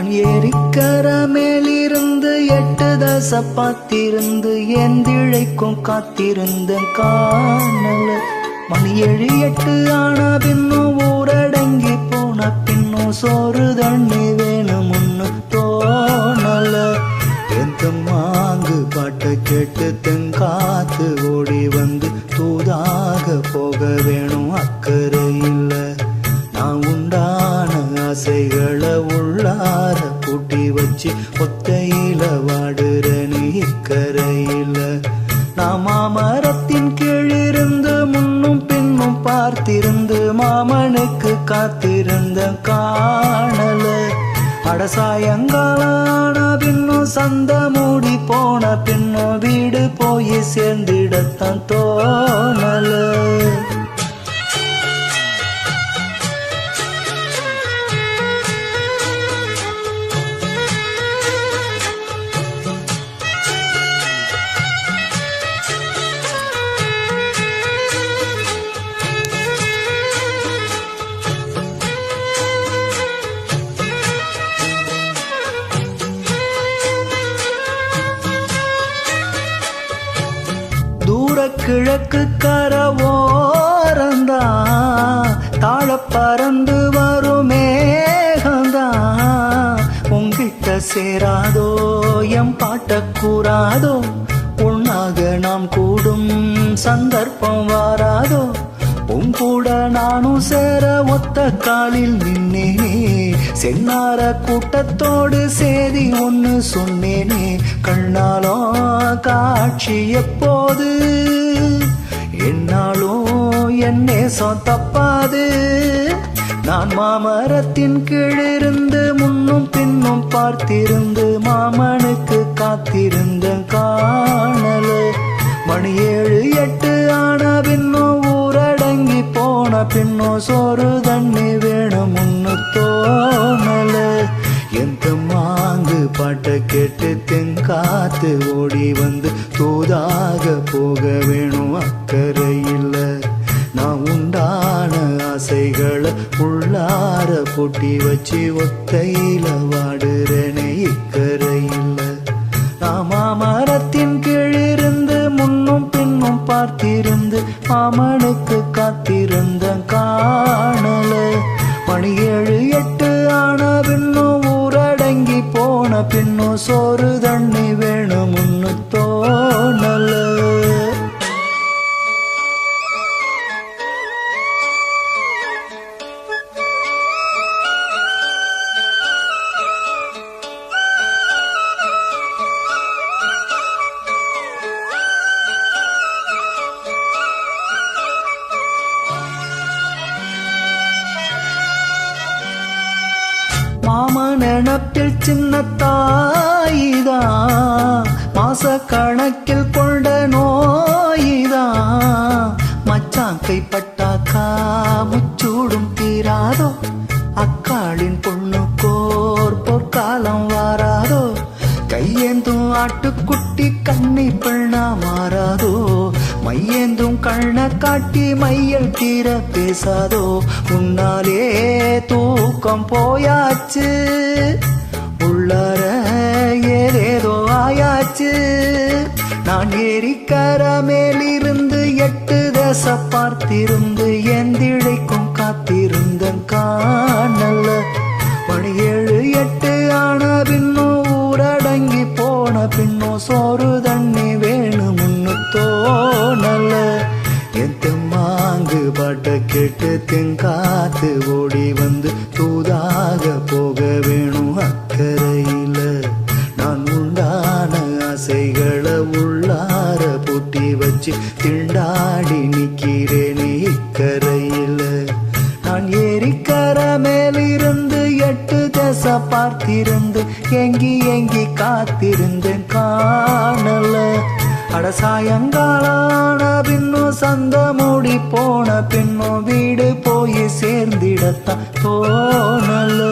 நான் ஏரிக்கர மேலிருந்து எட்டு தச பார்த்திருந்து எந்திழைக்கும் காத்திருந்த காணல. மணி ஏழு எட்டு ஆன பின்னும் ஊரடங்கி போன பின்னும் சோறு தண்ணி வேணும்னு தோணல. எந்த மாங்கு பாட்டை கேட்டு ஆசைகளை உள்ளார கூட்டி வச்சு ஒத்தையில வாடுற நீக்கரையில இக்கரையில. மாமரத்தின் கீழிருந்து முன்னும் பின்னும் பார்த்திருந்து மாமனுக்கு காத்திருந்த காணல. அடசாயங்காலான பின்னும் சந்த மூடி போன பின்னும் வீடு போய் சேர்ந்திடத்தான் தோணல. கூட கிழக்கு கரவோரந்தா தாழ பறந்து வரும் உங்கிட்ட சேராதோ எம் பாட்ட கூறாதோ உன்னாக நாம் கூடும் சந்தர்ப்பம் வாராதோ. உன் கூட நானும் சேர ஒத்த காலில் நின்னேனே. சென்னார கூட்டத்தோடு சேதி ஒன்று சொன்னேனே. கண்ணாலோ காட்சி எப்போது? என்னாலும் என் நேசம் தப்பாது. நான் மாமரத்தின் கீழிருந்து முன்னும் பின்னும் பார்த்திருந்து மாமனுக்கு காத்திருந்த காணல. மணி ஏழு எட்டு ஆன பின்னும் போன பின்னோ சோறு தண்ணி வேணும் முன்னு தோணல எந்த மாங்கு பாட்டை கேட்டு தென்காத்து ஓடி வந்து தூதாக போக வேணும் அக்கறையில். நான் உண்டான ஆசைகளை உள்ளார பொட்டி வச்சு ஒத்தையில வாடுறேனே இக்கரையில் ராமனுக்கு காத்திருந்த காணல. மணி ஏழு எட்டு ஆன பின்னும் ஊரடங்கி போன பின்னும் சோறு தண்ணி நினப்பில் சின்ன தாயிதா மாச கணக்கில் கொண்ட நோயிதா மச்சான் கைப்பட்டாக்கா முச்சூடும் தீராதோ? அக்காளின் பொண்ணு கோர் பொற்காலம் வாராதோ? கையேந்தும் ஆட்டுக்குட்டி கண்ணி பெண்ணா மாறாதோ? மையேந்தும் கண்ண காட்டி மையல் தீர பேசாதோ? உன்னாலே தூக்கம் போயாச்சு. உள்ளார ஏதேதோ ஆயாச்சு. நான் ஏரிக்கர மேலிருந்து எட்டு தச பார்த்திருந்து எந்திழைக்கும் காத்திருந்த காணல்ல. மணி ஏழு எட்டு ஆன பின்னோ ஊரடங்கி போன பின்னோ சோறு தண்ணி வேணும் முன்னு தோணல எந்த மாங்கு பாட்ட கேட்டு தெங்காத்து ஓடி வந்து வச்சு திண்டாடி நிக்கிறேனே இக்கரையில். நான் ஏரிக்கர மேலிருந்து எட்டு தசை பார்த்திருந்து எங்கி எங்கி காத்திருந்தேன் காணல. அட சாயங்காலான பின்னும் சந்த மூடி போன பின்னும் வீடு போய் சேர்ந்திடத்தான் தோணல.